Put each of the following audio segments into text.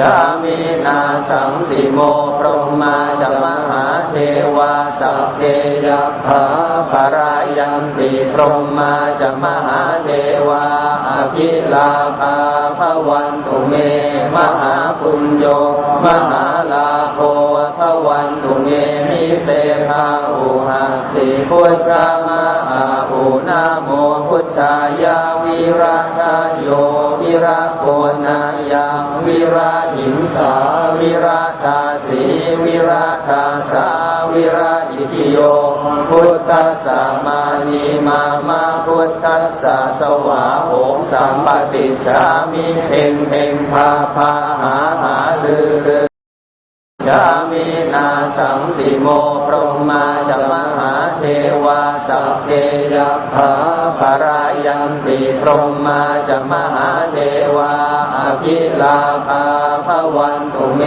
ชามินาสังสิโมพรหมาจะมหาเทวาสัพเพยัคขาปรายันติพรหมาจะมหาเทวาอภิลาภาภวันตุเม มหาปุญโยมหาลาโภภวันตุเมมิเตภาอุหัติพุทธมา ราหิงสาวิราชาสีวิราชาสาวิราอิทิโยพุทธสสามานีมามาพุทธสสะสวาโหงสัมปติชามิเพ่งเพ่งพาพาหาหาลือลือชามินาสังสิโมพรหมาจมหาเทวาสัพเพยัคขาปรายันติพรหมาจมหาเทวา ภิลาภาภวันตุเม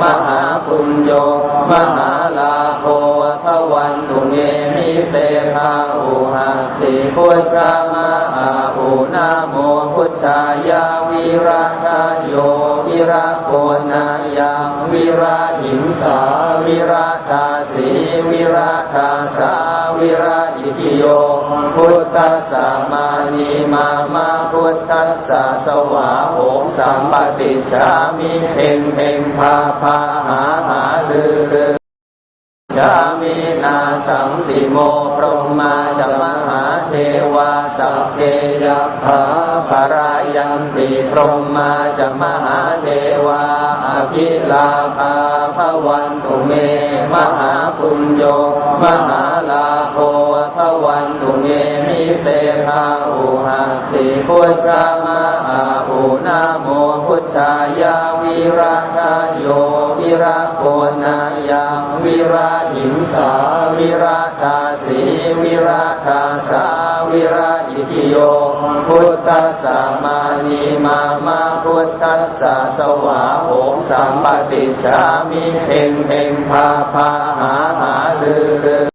มหาปุญโยมหาลาโภภวันตุเมมิเตภาอุหัติพุทธามหาอุนาโมพุทธายาวิราชโยวิราโกนายังวิราหิงสาวิราชาสีวิราชาสา วิราอิทิโย พุทธสสามานีมามาพุทธสสะสวาโหงสัมปติชามิเพ่งเพ่งพาพาหาหาลือลือชามินาสังสิโมพรหมาจะมหาเทวาสัพเพยัคขาปรายันติพรหมาจะมหาเทวา ภิลาภาภวันตุเม มหาปุญโยมหาลาโภภวันตุเมมิเตหาอุหัติพุทธมหาอุนาโมพุทธายาวิราชโยวิราโกนายั ราหิงสาวิราชาสีวิราชาสาวิราอิทิโยพุทธสสามานีมามาพุทธสสะสวาโหงสัมปติชามิเพ่งเพ่งพาพาหาหาลือลือ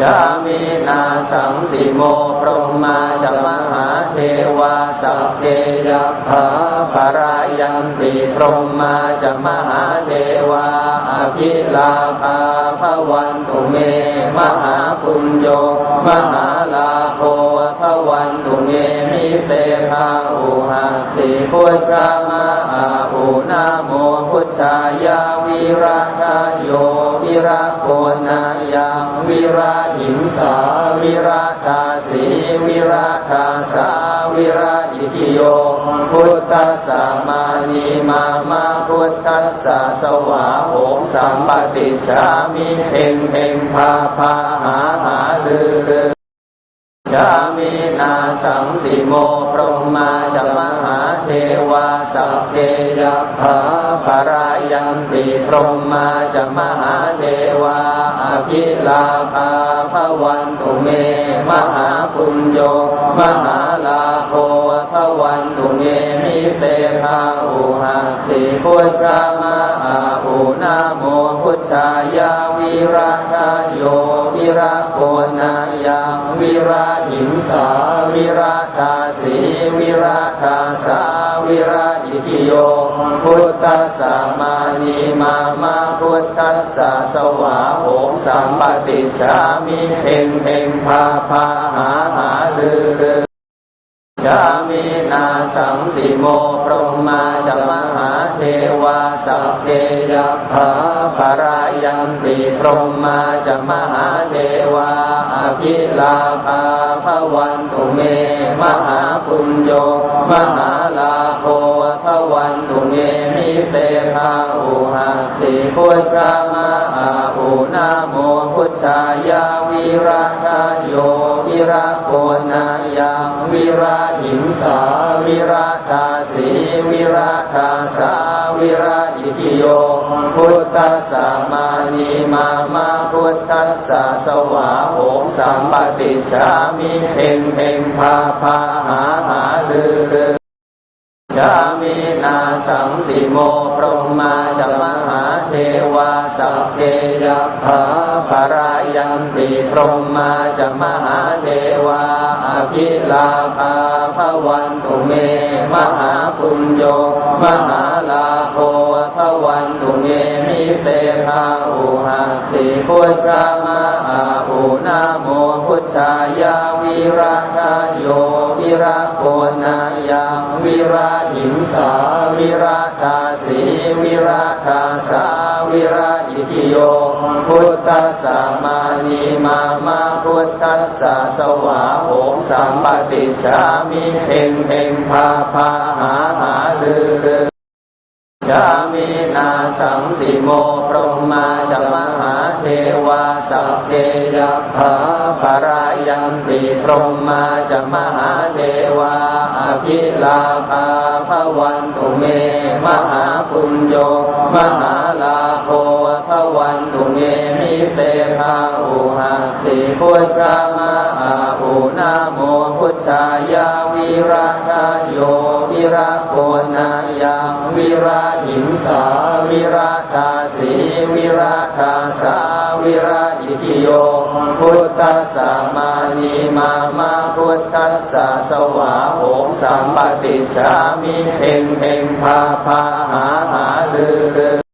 ชามินาสังสิโมพรหมาจะมหาเทวาสัพเพยัคขาปรายันติพรหมาจะมหาเทวา ภิลาภาภวันตุเม มหาปุญโยมหาลาโภภวันตุเมมิเตภาอุหัติพุทธมหาอุนาโมพุทธายาวิราชโยวิราโกนายังวิราหิงสาวิราชาสีวิราชาสา วิราอิทิโยพุทธสสามานีมามาพุทธสสะสวาโหงสัมปติชามิเพ่งเพ่งพาพาหาหาลือลือชามินาสังสิโมพรหมาจะมหาเทวาสัพเพยัคขาปรายันติพรหมาจะมหาเทวา ภิลาภาพวันตุเม มหาปุญโยมหาลาโภพวันตุเมมิเตภาอุหัตติพุทธมหาอุนาโมพุทธายาวิราชโยวิราโกนายา ราหิงสาวิราคาสีวิราคาสาวิราอิทิโยพุทธสสามานีมามาพุทธสสะสวาโหงสัมปติชามิเพ่งเพ่งพาพาหาหาลือลือ ชามินาสังสิโมพรหมาจมหาเทวาสัพเพยัคขาปรายันติพรหมาจมหาเทวาอภิลาภาภวันตุเม มหาปุญโยมหาลาโภภวันตุเมมิเตภาอุหัติพุทธมหาอุนา วิราโกนายังวิราหิงสาวิราชาสีวิราชาสาวิราอิทิโย พุทธสสามานีมามาพุทธสสะสวาโหงสัมปติชามิเพ่งเพ่งพาพาหาหาลือลือ ชามินาสังสิโมพรหมาจมหาเทวาสัพเพยัคขาปรายันติพรหมาจมหาเทวา ภิลาภาภวันตุเม มหาปุญโยมหาลาโภภวันตุเมมิเตภาอุหัติพุทธมาอุนาโมพุทธายาวิราชโยวิราโกนายาวิราหิงสาวิราชาสีวิราคาสาวิราอิทิโย พุทธัสสะมานีมามาพุทธัสสะสวาโหงสัมปติชามิเพ่งเพ่งพาพาหาหาลือลือ ชามินาสังสิโมพรหมาจะมหาเทวาสัพเพยัคขาปรายันติพรหมาจะมหาเทวาอภิลาภาภวันตุเม มหาปุญโยมหาลาโภภวันตุเมมิเตภาอุหัตติพุทธมาอาอุนาโมพุทธายาวิราชโย ระโกนายังวิระหิงสาวิระทาสีวิระทาสาวิระอิทิโยพุทธัสสะมานีมามาพุทธัสสะสวะโหงสัมปติชามิเพ่งเพ่งพาพาหาหาลือลือ